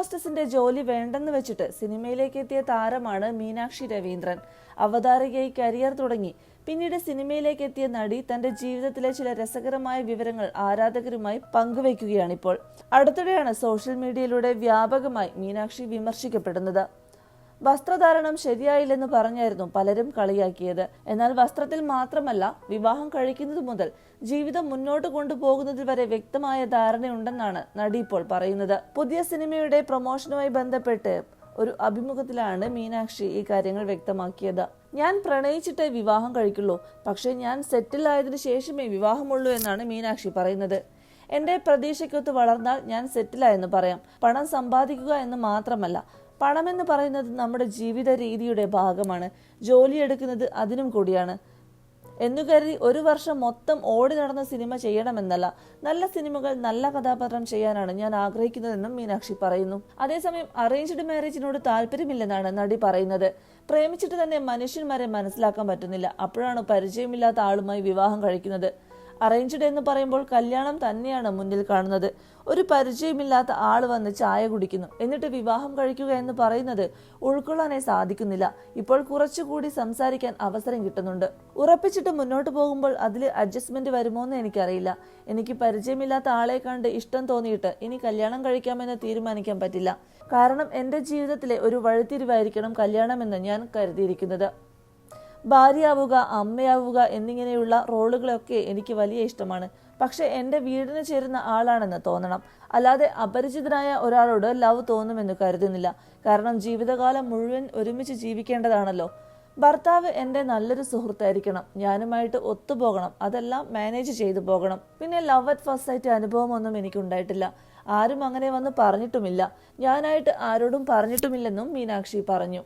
ഹോസ്റ്റസിന്റെ ജോലി വേണ്ടെന്ന് വെച്ചിട്ട് സിനിമയിലേക്ക് എത്തിയ താരമാണ് മീനാക്ഷി രവീന്ദ്രൻ. അവതാരകയായി കരിയർ തുടങ്ങി. പിന്നീട് സിനിമയിലേക്ക് എത്തിയ നടി തന്റെ ജീവിതത്തിലെ ചില രസകരമായ വിവരങ്ങൾ ആരാധകരുമായി പങ്കുവയ്ക്കുകയാണിപ്പോൾ. അടുത്തിടെയാണ് സോഷ്യൽ മീഡിയയിലൂടെ വ്യാപകമായി മീനാക്ഷി വിമർശിക്കപ്പെടുന്നത്. വസ്ത്രധാരണം ശരിയായില്ലെന്ന് പറഞ്ഞായിരുന്നു പലരും കളിയാക്കിയത്. എന്നാൽ വസ്ത്രത്തിൽ മാത്രമല്ല വിവാഹം കഴിക്കുന്നത് മുതൽ ജീവിതം മുന്നോട്ട് കൊണ്ടുപോകുന്നതിൽ വരെ വ്യക്തമായ ധാരണയുണ്ടെന്നാണ് നടി ഇപ്പോൾ പറയുന്നത്. പുതിയ സിനിമയുടെ പ്രൊമോഷനുമായി ബന്ധപ്പെട്ട് ഒരു അഭിമുഖത്തിലാണ് മീനാക്ഷി ഈ കാര്യങ്ങൾ വ്യക്തമാക്കിയത്. ഞാൻ പ്രണയിച്ചിട്ടേ വിവാഹം കഴിക്കുള്ളൂ. പക്ഷേ ഞാൻ സെറ്റിൽ ആയതിനു ശേഷമേ വിവാഹമുള്ളൂ എന്നാണ് മീനാക്ഷി പറയുന്നത്. എന്റെ പ്രതീക്ഷയ്ക്കൊത്ത് വളർന്നാൽ ഞാൻ സെറ്റിലായെന്ന് പറയാം. പണം സമ്പാദിക്കുക എന്ന് മാത്രമല്ല പണമെന്ന് പറയുന്നത് നമ്മുടെ ജീവിത രീതിയുടെ ഭാഗമാണ്. ജോലിയെടുക്കുന്നത് അതിനും കൂടിയാണ്. എന്നു കരുതി ഒരു വർഷം മൊത്തം ഓടി നടന്ന സിനിമ ചെയ്യണമെന്നല്ല. നല്ല സിനിമകൾ നല്ല കഥാപാത്രം ചെയ്യാനാണ് ഞാൻ ആഗ്രഹിക്കുന്നതെന്നും മീനാക്ഷി പറയുന്നു. അതേസമയം അറേഞ്ച്ഡ് മാരേജിനോട് താല്പര്യമില്ലെന്നാണ് നടി പറയുന്നത്. പ്രേമിച്ചിട്ട് തന്നെ മനുഷ്യന്മാരെ മനസ്സിലാക്കാൻ പറ്റുന്നില്ല. അപ്പോഴാണ് പരിചയമില്ലാത്ത ആളുമായി വിവാഹം കഴിക്കുന്നത്. അറേഞ്ച്ഡ് എന്ന് പറയുമ്പോൾ കല്യാണം തന്നെയാണ് മുന്നിൽ കാണുന്നത്. ഒരു പരിചയമില്ലാത്ത ആൾ വന്ന് ചായ കുടിക്കുന്നു. എന്നിട്ട് വിവാഹം കഴിക്കുക എന്ന് പറയുന്നത് ഉൾക്കൊള്ളാനേ സാധിക്കുന്നില്ല. ഇപ്പോൾ കുറച്ചുകൂടി സംസാരിക്കാൻ അവസരം കിട്ടുന്നുണ്ട്. ഉറപ്പിച്ചിട്ട് മുന്നോട്ട് പോകുമ്പോൾ അതിൽ അഡ്ജസ്റ്റ്മെന്റ് വരുമോ എന്ന് എനിക്കറിയില്ല. എനിക്ക് പരിചയമില്ലാത്ത ആളെ കണ്ട് ഇഷ്ടം തോന്നിയിട്ട് ഇനി കല്യാണം കഴിക്കാമെന്ന് തീരുമാനിക്കാൻ പറ്റില്ല. കാരണം എന്റെ ജീവിതത്തിലെ ഒരു വഴിത്തിരിവായിരിക്കണം കല്യാണമെന്ന് ഞാൻ കരുതിയിരിക്കുന്നത്. ഭാര്യയാവുക അമ്മയാവുക എന്നിങ്ങനെയുള്ള റോളുകളൊക്കെ എനിക്ക് വലിയ ഇഷ്ടമാണ്. പക്ഷെ എന്റെ വീടിന് ചേരുന്ന ആളാണെന്ന് തോന്നണം. അല്ലാതെ അപരിചിതനായ ഒരാളോട് ലവ് തോന്നുമെന്ന് കരുതുന്നില്ല. കാരണം ജീവിതകാലം മുഴുവൻ ഒരുമിച്ച് ജീവിക്കേണ്ടതാണല്ലോ. ഭർത്താവ് എന്റെ നല്ലൊരു സുഹൃത്തായിരിക്കണം. ഞാനുമായിട്ട് ഒത്തുപോകണം. അതെല്ലാം മാനേജ് ചെയ്തു പോകണം. പിന്നെ ലവ് അറ്റ് ഫസ്റ്റ് സൈറ്റ് അനുഭവമൊന്നും എനിക്കുണ്ടായിട്ടില്ല. ആരും അങ്ങനെ വന്ന് പറഞ്ഞിട്ടുമില്ല. ഞാനായിട്ട് ആരോടും പറഞ്ഞിട്ടുമില്ലെന്നും മീനാക്ഷി പറഞ്ഞു.